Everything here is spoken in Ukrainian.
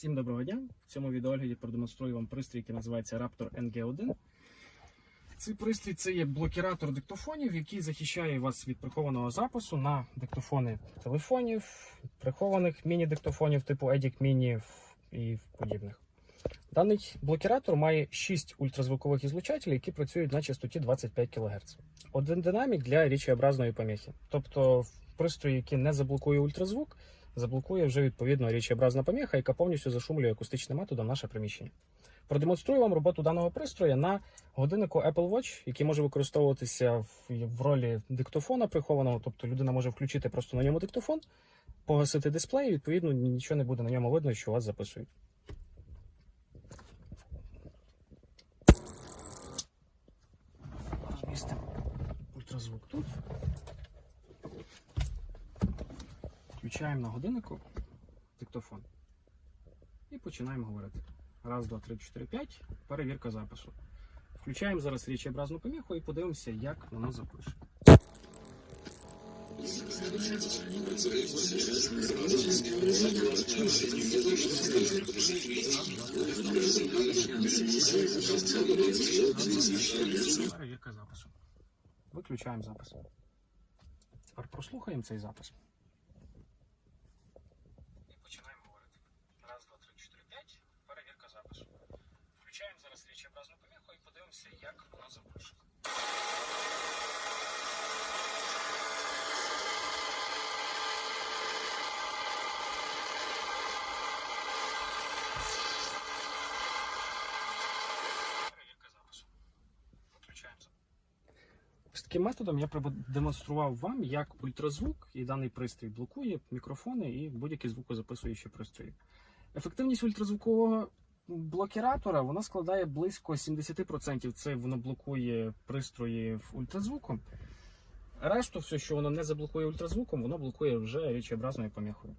Всім доброго дня! В цьому відеогляді продемонструю вам пристрій, який називається Raptor NG1. Цей пристрій це є блокіратор диктофонів, який захищає вас від прихованого запису на диктофони телефонів, прихованих міні-диктофонів типу EDIC Mini і подібних. Даний блокіратор має 6 ультразвукових ізлучателів, які працюють на частоті 25 кГц. Один динамік для річеобразної поміхи. Тобто пристрій, який не заблокує ультразвук, заблокує вже відповідно річеобразна поміха, яка повністю зашумлює акустичним методом наше приміщення. Продемонструю вам роботу даного пристрою на годиннику Apple Watch, який може використовуватися в, в ролі диктофона прихованого, тобто людина може включити просто на ньому диктофон, погасити дисплей, і відповідно нічого не буде на ньому видно, що вас записують. Розмістимо ультразвук тут. Включаємо на годиннику диктофон. І починаємо говорити. Раз, два, три, чотири, п'ять. Перевірка запису. Включаємо зараз річеобразну поміху і подивимося, як воно запише. Перевірка запису. Виключаємо запис. Тепер прослухаємо цей запис. І починаємо говорити. Раз, два, три, чотири, п'ять. Перевірка запису. Включаємо зараз річеобразну поміху як воно запис. Ось таким методом я продемонстрував вам, як ультразвук і даний пристрій блокує мікрофони і будь-які звукозаписуючі пристрої. Ефективність ультразвукового блокіратора вона складає близько 70%. Це воно блокує пристрої ультразвуком. Решту, все, що воно не заблокує ультразвуком, воно блокує вже річеобразною поміхою.